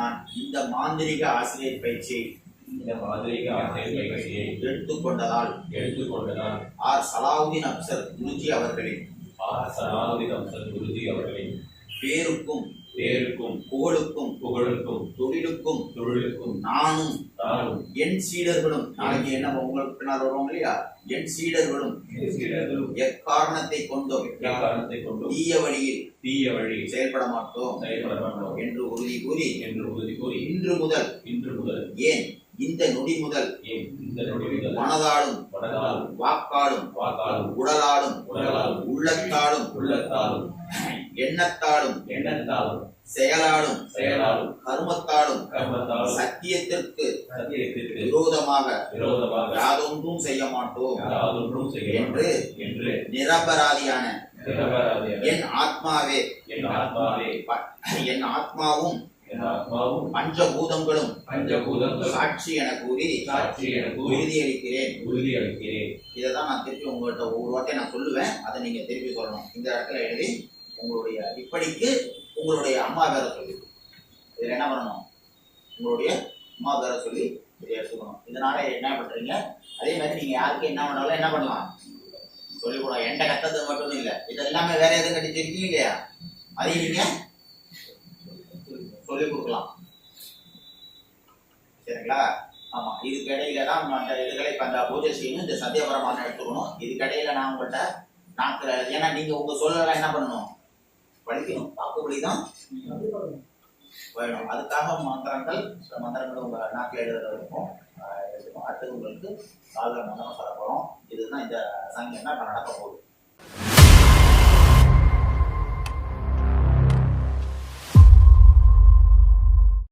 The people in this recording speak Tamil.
நான் இந்த மாந்திரிக ஆசிரியர் பயிற்சியை இந்த மாதிரிக ஆசிரியர் பயிற்சியை எடுத்துக்கொண்டதால் எடுத்துக்கொண்டதால் ஆர் சலாவுதீன் அப்சர் குருஜி அவர்களின் ஆர் சலாவுதீன் அம்சர் குருஜி அவர்களின் பேருக்கும் பேருக்கும் புகழுக்கும் புகழுக்கும் தொழிலுக்கும் தொழிலுக்கும் நானும் நானும் என் சீடர்களும் நாளைக்கு என்ன உங்களுக்கு பின்னால் வருவாங்க இல்லையா? என் சீடர்களும் சீடர்களும் எக்காரணத்தை கொண்டும் காரணத்தை கொண்டு தீய வழியில் தீய வழி செயல்பட மாட்டோம் செயல்பட மாட்டோம் என்று உறுதி கூறி என்று உறுதி கூறி இன்று முதல் இன்று முதல் ஏன் இந்த நொடி முதல் மனதாலும் வாக்காலும் வாக்காலும் உடலாலும் உடலாலும் உள்ளத்தாலும் உள்ளத்தாலும் எண்ணத்தாலும் எண்ணத்தாலும் செயலாலும் செயலாலும் கர்மத்தாலும் கர்மத்தாலும் சத்தியத்திற்கு சத்தியத்திற்கு விரோதமாக விரோதமாக யாதொன்றும் செய்ய மாட்டோம் யாதொன்றும் செய்ய என்று என்று நிரபராதியான என் ஆத்மாவே என் ஆத்மாவே என் ஆத்மாவும் பஞ்சபூதங்களும் பஞ்சபூதங்கள் சாட்சி என கூறி சாட்சி என கூறி உறுதியளிக்கிறேன். உறுதி அளிக்கிறேன் இதை தான் நான் திருப்பி உங்கள்கிட்ட ஒவ்வொரு வார்த்தை நான் சொல்லுவேன். அதை நீங்க திருப்பி சொல்லணும். இந்த இடத்துல எழுதி உங்களுடைய இப்படிக்கு உங்களுடைய அம்மா பேரை சொல்லி இதில் என்ன பண்ணணும்? உங்களுடைய அம்மா உட்கார சொல்லி எடுத்துக்கணும். இதனால என்ன பண்றீங்க? அதே மாதிரி நீங்க யாருக்கு என்ன பண்ணாலும் என்ன பண்ணலாம்? சொல்லிக் கொடுக்கலாம் என்கிட்ட கத்தது மட்டும் இல்லை. இது எல்லாமே வேற எதுவும் கட்டிச்சிருக்கீங்க இல்லையா? அதையும் நீங்க சொல்லிக் கொடுக்கலாம். சரிங்களா? ஆமா. இதுக்கு இடையில தான் மற்ற இதுகளை இப்ப அந்த பூஜை செய்யணும். இந்த சத்தியபரமான எடுத்துக்கணும். இதுக்கு இடையில நான் உங்கள்கிட்ட நாக்கு ஏன்னா நீங்க உங்க சொல்லலாம் என்ன பண்ணணும்? படிக்கணும். வாக்குப்படி தான். வேணும் அதுக்காக மந்திரங்கள் சில மந்திரங்கள் உங்கள் நாக்கில் எழுதுறது இருக்கும் ஆஹ் அடுத்தது உங்களுக்கு காலில் மந்திரம் சொல்ல போகிறோம் இதுதான் இந்த சங்கம் என்ன இப்ப நடக்க போகுது.